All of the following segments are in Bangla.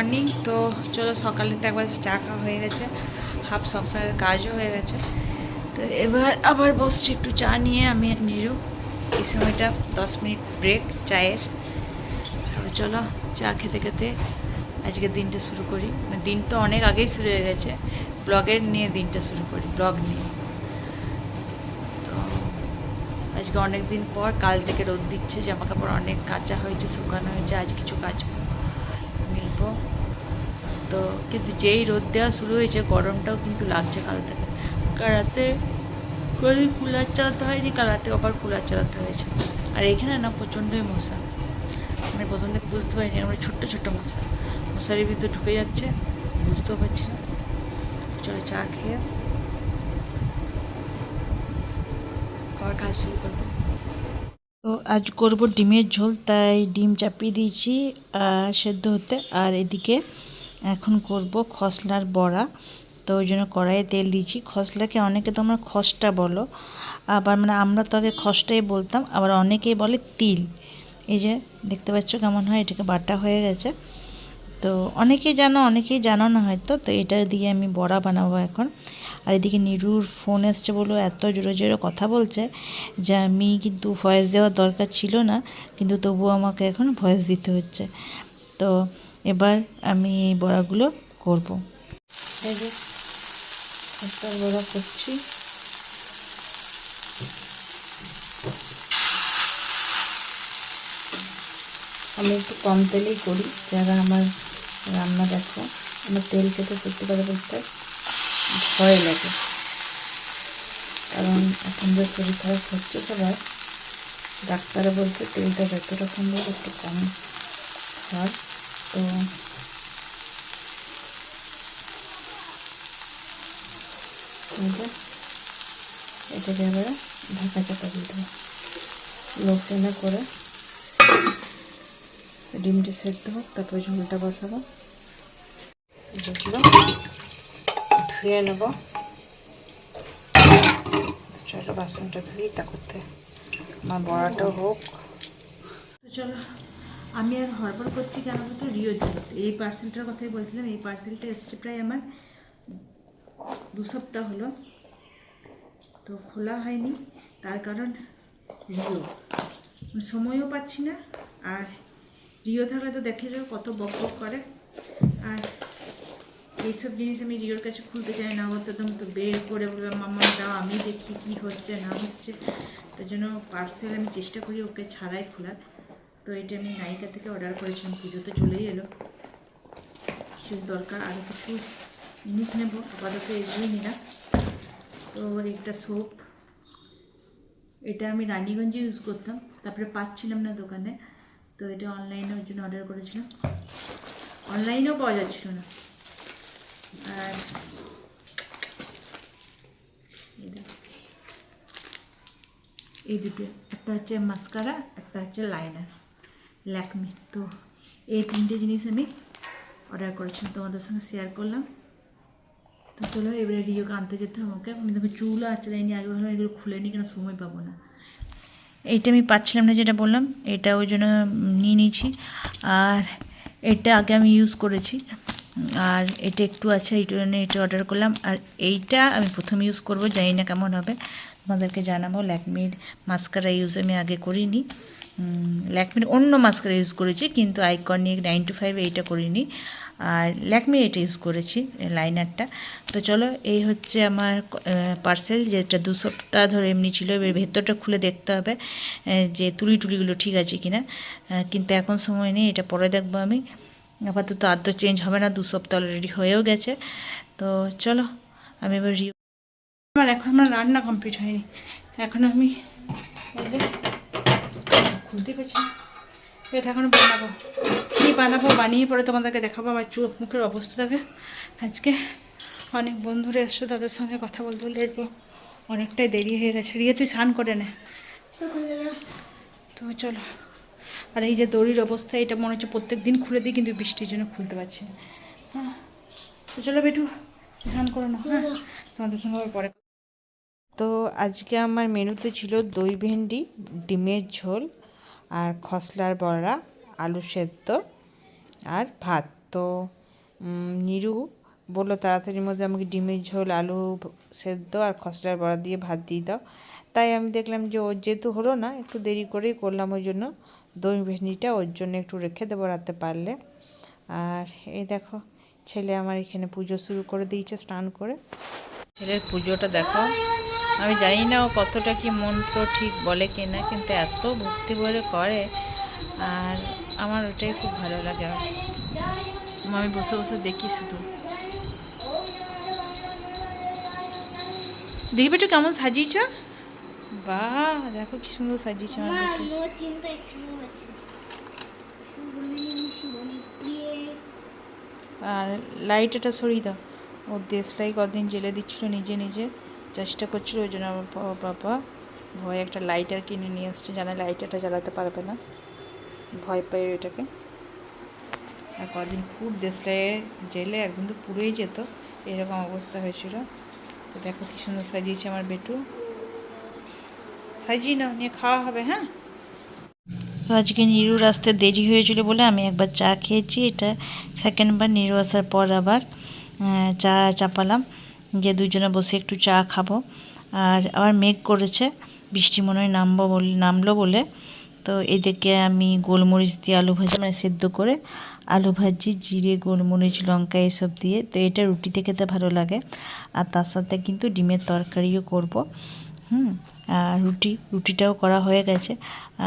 মর্নিং তো চলো সকালে তো একবার চা খাওয়া হয়ে গেছে হাফ সংসারের কাজও হয়ে গেছে। তো এবার আবার বসছি একটু চা নিয়ে, আমি আর নিরু। এই সময়টা দশ মিনিট ব্রেক চায়ের। তো চলো চা খেতে খেতে আজকে দিনটা শুরু করি। মানে দিন তো অনেক আগেই শুরু হয়ে গেছে। ব্লগের নিয়ে দিনটা শুরু করি, ব্লগ নিয়ে। তো আজকে অনেক দিন পর কাল থেকে রোদ দিচ্ছে জামা কাপড় অনেক কাঁচা হয়েছে, শুকানো হয়েছে, আজ কিছু কাজ মিলবো। তো কিন্তু যেই রোদ দেওয়া শুরু হয়েছে, গরমটাও কিন্তু লাগছে কাল থেকে। কাল রাতে কোনো কুলার চালাতে হয়নি, কাল রাতে আবার কুলার চালাতে হয়েছে। আর এখানে না প্রচণ্ডই মশা। মানে প্রথম থেকে বুঝতে পারিনি, আমরা ছোট্ট ছোট্ট মশা। মশারির ভিতরে ঢুকে যাচ্ছে, বুঝতেও পারছি না। চলো চা খেয়ে খাবার কাজ শুরু করব। তো আজ করব ডিমের ঝোল, তাই ডিম চাপিয়ে দিয়েছি সেদ্ধ হতে। আর এদিকে এখন করব খসলার বড়া। তো ওই জন্য কড়াইয়ে তেল দিয়েছি। খসলাকে অনেকে তোমরা খসটা বলো। আবার মানে আমরা তো আগে খসটাই বলতাম, আবার অনেকেই বলে তিল। এই যে দেখতে পাচ্ছ কেমন হয়, এটাকে বাটা হয়ে গেছে। তো অনেকেই জানো অনেকেই জানো না হয়তো। তো এটা দিয়ে আমি বড়া বানাবো এখন। আর এদিকে নিরুর ফোন এসছে বলে এত জোরে জোরে কথা বলছে যে আমি কিন্তু ভয়েস দেওয়ার দরকার ছিল না, কিন্তু তবুও আমাকে এখন ভয়েস দিতে হচ্ছে। তো এবার আমি এই বড়াগুলো করব। বড়া করছি। আমি একটু কম তেলেই করি, যারা আমার রান্না দেখো, আমার তেল খেতে সত্যি কথা বলতে ভয় লাগে। কারণ এখন যে শরীর খারাপ হচ্ছে সবার, ডাক্তারে বলছে তেলটা যতটা সম্ভব একটু কম হয় তো এটাকে এবারে ঢাকা চাপা দিয়ে দেবো। লো ফ্লেমে করে ডিমটা সেদ্ধ হোক, তারপরে ঝোলটা বসাবো। যেগুলো ধুয়ে নেব। চলো, বাসনটা ধুই তা করতে। আমার বড়াটাও হোক। তো চলো, আমি আর হড়বড় করছি কেন বলতো? রিও জন্য। এই পার্সেলটার কথাই বলছিলাম, এই পার্সেলটা এসছে প্রায় আমার দু সপ্তাহ হলো। তো খোলা হয়নি, তার কারণ রিও। মানে সময়ও পাচ্ছি না, আর রিও থাকলে তো দেখে যাও কত বক করে। আর এইসব জিনিস আমি রিওর কাছে খুলতে চাই না, অত একদম তো বের করে বলবে মামা দাও, আমি দেখি কি হচ্ছে, না হচ্ছে। তার জন্য পার্সেল আমি চেষ্টা করি ওকে ছাড়াই খোলার। তো এটা আমি নায়িকা থেকে অর্ডার করেছিলাম, পুজো তো চলেই এলো। কিছু দরকার আরও কিছু জিনিস নেব, আপাতত এগুলোই নিলাম। তো একটা সোপ এটা আমি রানীগঞ্জে ইউজ করতাম, তারপরে পাচ্ছিলাম না দোকানে। তো এটা অনলাইনে ওই জন্য অর্ডার করেছিলাম। অনলাইনেও পাওয়া যাচ্ছিল না। আর এই দুটো একটা হচ্ছে মাস্কারা একটা হচ্ছে লাইনার ল্যাকমি। তো এই তিনটে জিনিস আমি অর্ডার করেছিলাম, তোমাদের সঙ্গে শেয়ার করলাম। তো চলো এবারে রিওকে আনতে যেতে হবে আমাকে আমি দেখো চুলও আছে লাইনি আগে ভাবলাম এগুলো খুলে নিই কেন সময় পাবো না। এইটা আমি পাচ্ছিলাম না যেটা বললাম, এটা ওই জন্য নিয়ে নিয়েছি। আর এটা আগে আমি ইউজ করেছি। আর এটা একটু আছে এই জন্য এটা অর্ডার করলাম। আর এইটা আমি প্রথম ইউজ করব, জানি না কেমন হবে। তোমাদেরকে জানাব, ল্যাকমির মাস্কারা ইউজ আমি আগে করিনি। ল্যাকমির অন্য মাস্কারা ইউজ করেছি, কিন্তু আইকনিক নাইন টু ফাইভ এইটা করিনি। আর ল্যাকমি এটা ইউজ করেছি লাইনারটা তো চলো, এই হচ্ছে আমার পার্সেল যেটা দু সপ্তাহ ধরে এমনি ছিল। এবার ভেতরটা খুলে দেখতে হবে যে তুলি টুলিগুলো ঠিক আছে কিনা। কিন্তু এখন সময় নেই, এটা পরে দেখব আমি। আপাতত আদ্য চেঞ্জ হবে না দু সপ্তাহ অলরেডি হয়েও গেছে। তো চলো আমি এবার রিও আমার এখন আমার রান্না কমপ্লিট হয়নি। এখন আমি এই যে খুলতে পারছি। এটা এখন বানাবো। কী বানাবো বানিয়ে পরে তোমাদেরকে দেখাবো। আমার চোখ মুখের অবস্থা থাকে আজকে অনেক বন্ধুরা এসছো তাদের সঙ্গে কথা বলতে বলতে একটু অনেকটাই দেরি হয়ে গেছে। রিয়ে তুই স্নান করে নে। তো চলো। আর এই যে দড়ির অবস্থা, এটা মনে হচ্ছে প্রত্যেক দিন খুলে দিই, কিন্তু বৃষ্টির জন্য খুলতে পারছি না। হ্যাঁ তো চলো বেটু, স্নান করো না হ্যাঁ? তোমাদের সঙ্গে পরে তো আজকে আমার মেনুতে ছিল দই ভেন্ডি, ডিমের ঝোল, আর খসলার বড়া, আলু সেদ্ধ, আর ভাত। তো নিরু বলল তাড়াতাড়ির মধ্যে আমাকে ডিমের ঝোল, আলু সেদ্ধ আর খসলার বড়া দিয়ে ভাত দিয়ে দাও। তাই আমি দেখলাম যে ওর যেহেতু হলো না, একটু দেরি করেই করলাম ওই জন্য। দই ভেন্ডিটা ওর জন্য একটু রেখে দেবো রাতে পারলে। আর এই দেখো, ছেলে আমার এখানে পুজো শুরু করে দিয়েছে স্নান করে। ছেলের পুজোটা দেখো, আমি জানি না ও কতটা কি মন্ত্র ঠিক বলে কিনা, কিন্তু এত ভক্তি বলে করে। আর আমার ওটাই খুব ভালো লাগে। আমি বসে বসে দেখি শুধু। দেখবি একটু কেমন সাজিয়েছ? বাহ দেখো কি সুন্দর সাজিয়েছে আমার। নো চিন্তা এখানেও আছে। আর লাইট এটা সরিয়ে দাও। ওর দেশলাই কদিন জেলে দিচ্ছিল নিজে নিজে চেষ্টা করছিল ওই জন্য আমার বাবা বাবা ভয় একটা লাইটার কিনে নিয়ে আসছে জানে লাইটারটা জ্বালাতে পারবে না। ভয় পাই ওইটাকে। আর কদিন খুব দেশলাই জেলে একদম তো পুড়েই যেত। এরকম অবস্থা হয়েছিল। তো দেখো কি সুন্দর সাজিয়েছে আমার বেটু। সাজিয়ে নাও নিয়ে খাওয়া হবে হ্যাঁ? তো আজকে নিরুর আসতে দেরি হয়েছিল বলে আমি একবার চা খেয়েছি, এটা সেকেন্ডবার নিরু আসার পর আবার চা চাপালাম যে দুজনে বসে একটু চা খাব। আর আবার মেঘ করেছে, বৃষ্টি মনে হয় নামবো বলে, নামলো বলে। তো এদিকে আমি গোলমরিচ দিয়ে আলু ভাজি মানে সেদ্ধ করে আলু ভাজি, জিরে, গোলমরিচ, লঙ্কা এসব দিয়ে, তো এটা রুটিতে খেতে ভালো লাগে। আর তার সাথে কিন্তু ডিমের তরকারিও করব, হুম? রুটি, রুটিটাও করা হয়ে গেছে।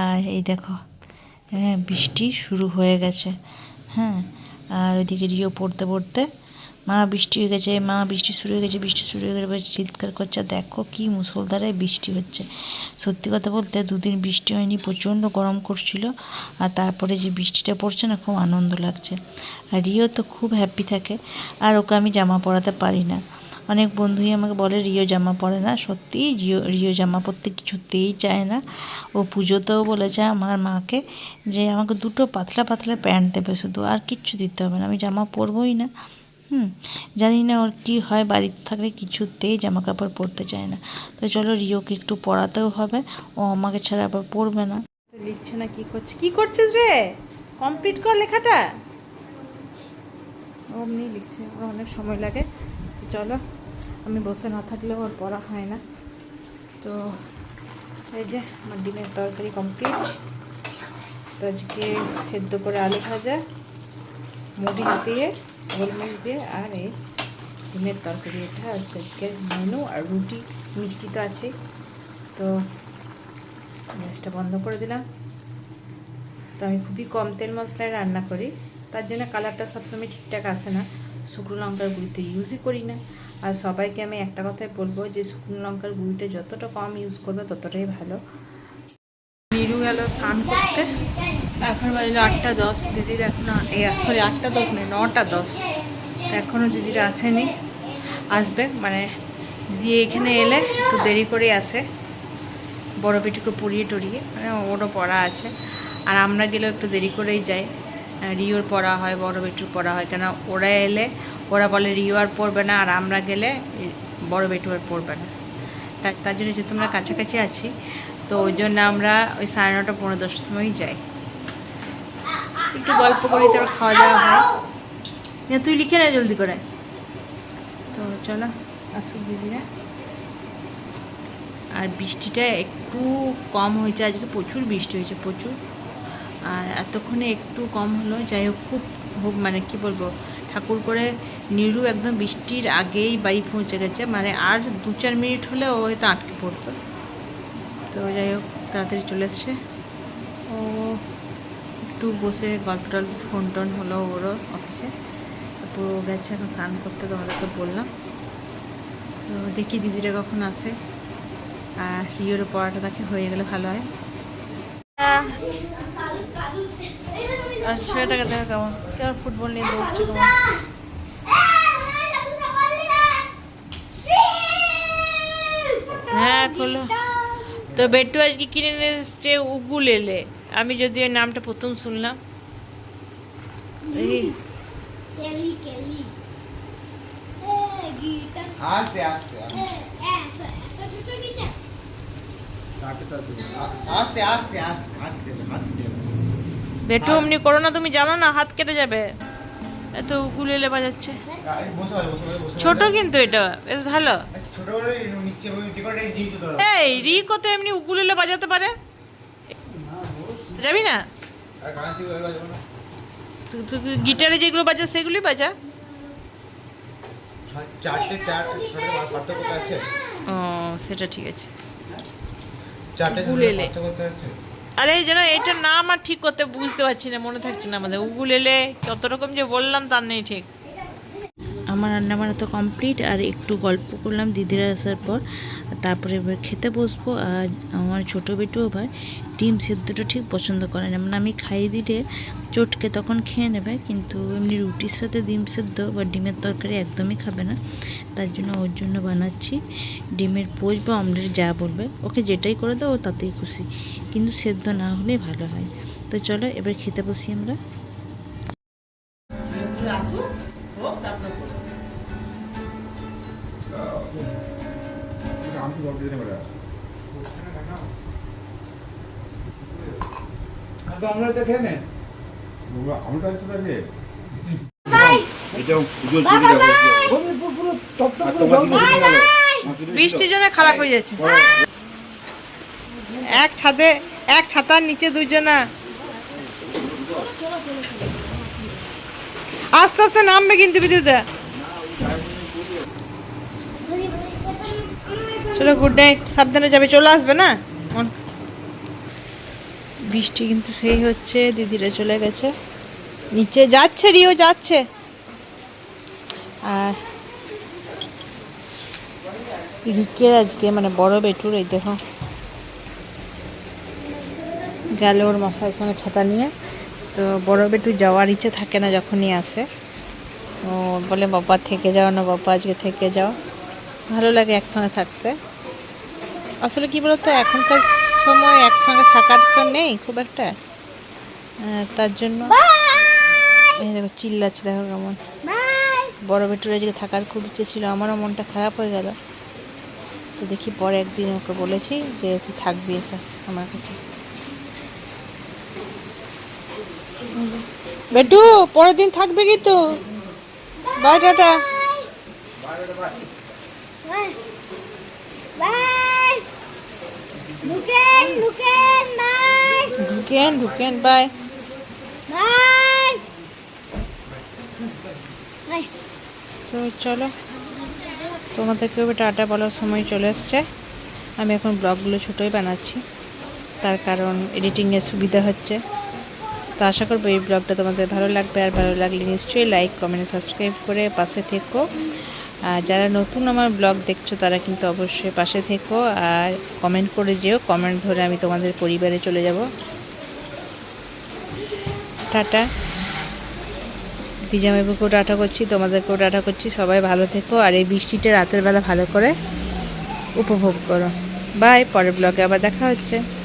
আর এই দেখো হ্যাঁ বৃষ্টি শুরু হয়ে গেছে। হ্যাঁ আর ওইদিকে রিও পড়তে পড়তে মা বৃষ্টি হয়ে গেছে, মা বৃষ্টি শুরু হয়ে গেছে, বৃষ্টি শুরু হয়ে গেছে চিৎকার করছে, দেখো কি মুসলধারে বৃষ্টি হচ্ছে। সত্যি কথা বলতে দুদিন বৃষ্টি হয়নি, প্রচণ্ড গরম করছিল, আর তারপরে যে বৃষ্টিটা পড়ছে না, খুব আনন্দ লাগছে। আর রিও তো খুব হ্যাপি থাকে, আর ওকে আমি জামা পরাতে পারি না। অনেক বন্ধুই আমাকে বলে, রিও জামা পরে না। সত্যিই রিও রিও জামা পরতে কিছুতেই চায় না। ও পুজোতেও বলেছে আমার মাকে যে, আমাকে দুটো পাতলা পাতলা প্যান্ট দেবে শুধু, আর কিচ্ছু দিতে হবে না। আমি জামা পরবই না। হুম, জানি না ওর কী হয়, বাড়িতে থাকলে কিছুতেই জামা কাপড় পরতে চায় না। তো চলো, রিওকে একটু পরাতেও হবে। ও আমাকে ছাড়া আবার পরবে না। লিখছে না কি করছে, কি করছিস রে? কমপ্লিট কর লেখাটা। অমনি লিখছে, ওর অনেক সময় লাগে। চলো। আমি বসে না থাকলেও ওর পড়া হয় না। তো এই যে আমার ডিমের তরকারি কমপ্লিট তো আজকে সেদ্ধ করে আলু ভাজা মরিচ দিয়ে, গোলমরিচ দিয়ে, আর এই ডিমের তরকারি। এটা আজকের মেনু আর রুটি, মিষ্টি তো আছে তো গ্যাসটা বন্ধ করে দিলাম। তো আমি খুবই কম তেল মশলায় রান্না করি। তার জন্য কালারটা সবসময় ঠিকঠাক আসে না। শুকনো লঙ্কার গুঁড়িতে ইউজই করি না। আর সবাইকে আমি একটা কথাই বলব যে, শুকনো লঙ্কার গুঁড়িটা যতটা কম ইউজ করবে, ততটাই ভালো। নিরু গেল স্নান করতে। এখন বাজলো আটটা দশ। দিদির এখন এই সরি আটটা দশ নয়, নটা দশ। এখনও দিদিরা আসেনি। আসবে মানে দিয়ে এখানে এলে একটু দেরি করে আসে। বড় বেটিকে পড়িয়ে টড়িয়ে মানে ওরও পড়া আছে। আর আমরা গেলেও একটু দেরি করেই যাই। রিওর পড়া হয়, বড় বেটুর পড়া হয়। কেন ওরা এলে, ওরা বলে রিও আর পড়বে না, আর আমরা গেলে বড় বেটু আর পড়বে না। তার তার জন্য যেহেতু আমরা কাছাকাছি আছি, তো ওই জন্য আমরা ওই সাড়ে নটা পনেরো দশটার সময়ই যাই। একটু গল্প করি, তারপর খাওয়া দাওয়া হয়। না তুই লিখে নে জলদি করে। তো চলো, আসুক দিদিরা। আর বৃষ্টিটা একটু কম হয়েছে, আজকে প্রচুর বৃষ্টি হয়েছে, প্রচুর। আর এতক্ষণে একটু কম হলো, যাই হোক, খুব হোক মানে কি বলব, ঠাকুর করে নিরু একদম বৃষ্টির আগেই বাড়ি পৌঁছে গেছে মানে আর দু চার মিনিট হলে ও হয়তো আটকে পড়তো। তো যাই হোক, তাড়াতাড়ি চলে এসছে। ও একটু বসে গল্প টল্প, ফোন টোন হলো ওরও অফিসে। তারপর ও গেছে, এখন স্নান করতে তোমাদেরকে বললাম। তো দেখি দিদিরা কখন আসে। আর হিওর পড়াটা তাকে হয়ে গেলে ভালো হয়। আর ছেলেটাকে দেখা কেমন কেমন ফুটবল নিয়ে দৌড়ছে কেমন হ্যাঁ খোলো তো বেটু আজকে কিনে নিয়ে এসছে উগুলেলে আমি যদি ওই নামটা প্রথম শুনলাম আস্তে এ এত এত ছোট গিটার কাটটা তুমি আস্তে আস্তে আস্তে হাত দেবে হাত দেবে বেটু অমনি করো না তুমি জানো না হাত কেটে যাবে। এত উকুলেলে বাজাচ্ছে। ছোট কিন্তু এটা বেশ ভালো। এই রিকো তো এমনি উকুলেলে বাজাতে পারে। যাবি না? গিটারে যেগুলো বাজা সেগুলি বাজা। চারটে চার আছে? ও সেটা ঠিক আছে। আরে যেন এটার নাম আর ঠিক করতে বুঝতে পারছি না মনে থাকছে না আমাদের। উগুলেলে কত রকম যে বললাম তার নেই ঠিক। আমার রান্না বান্না তো কমপ্লিট আর একটু গল্প করলাম দিদিরা আসার পর। তারপরে এবার খেতে বসবো আর আমার ছোটো বেটুও আবার ডিম সেদ্ধটা ঠিক পছন্দ করে না। মানে আমি খাইয়ে দিলে চটকে তখন খেয়ে নেবে, কিন্তু এমনি রুটির সাথে ডিম সেদ্ধ বা ডিমের তরকারি একদমই খাবে না। তার জন্য ওর জন্য বানাচ্ছি ডিমের পোচ বা অমলেট যা বলবে। ওকে যেটাই করে দাও, ও তাতেই খুশি। কিন্তু সেদ্ধ না হলে ভালো হয়। তো চলো এবার খেতে বসি আমরা। আমরা খেয়ে নেন আমরা আছে। বৃষ্টির জন্য খারাপ হয়ে যাচ্ছে। এক ছাদে এক ছাতার নিচে দুজনা। আস্তে আস্তে নামবে কিন্তু বিদ্যুৎ চলো গুড নাইট সাবধানে যাবে চলে আসবে না? বৃষ্টি কিন্তু সেই হচ্ছে, দিদিরা চলে গেছে। নিচে যাচ্ছে, রিও যাচ্ছে। আর রিকের আজকে মানে বড় বেটুর, এই দেখো। গেল ওর মশার সঙ্গে ছাতা নিয়ে। তো বড় বেটু যাওয়ার ইচ্ছে থাকে না যখনই আসে। ও বলে, বাবা, থেকে যাও না বাবা, আজকে থেকে যাও। ভালো লাগে একসঙ্গে থাকতে। আসলে কি বলতো, এখনকার সময় একসঙ্গে থাকার তো নেই খুব একটা। তার জন্য এই দেখো চিল্লাচ্ছে দেখো কেমন। বড় বেটুর আজকে থাকার খুব ইচ্ছে ছিল আমারও মনটা খারাপ হয়ে গেল। তো দেখি পরে একদিন ওকে বলেছি যে তুই থাকবি এসে আমার কাছে। বেটু পরের দিন থাকবে কি তো? Bye tata. বাই লুকেন বাই ঢুকেন ঢুকেন বাই বাই তো চলো তোমাদেরকে টাটা বলার সময় চলে এসছে আমি এখন ব্লগগুলো ছোটোই বানাচ্ছি তার কারণ এডিটিংয়ের সুবিধা হচ্ছে। তো আশা করব এই ব্লগটা তোমাদের ভালো লাগবে আর ভালো লাগলে নিশ্চয়ই লাইক কমেন্ট সাবস্ক্রাইব করে পাশে থেকো। আর যারা নতুন আমার ব্লগ দেখছ, তারা কিন্তু অবশ্যই পাশে থেকো আর কমেন্ট করে যেও। কমেন্ট ধরে আমি তোমাদের পরিবারে চলে যাব। টাটা। পিজামাইবুকেও টাটা করছি, তোমাদেরকেও টাটা করছি। সবাই ভালো থেকো আর এই বৃষ্টিটা রাতের বেলা ভালো করে উপভোগ করো। বাই পরের ব্লগে আবার দেখা হচ্ছে।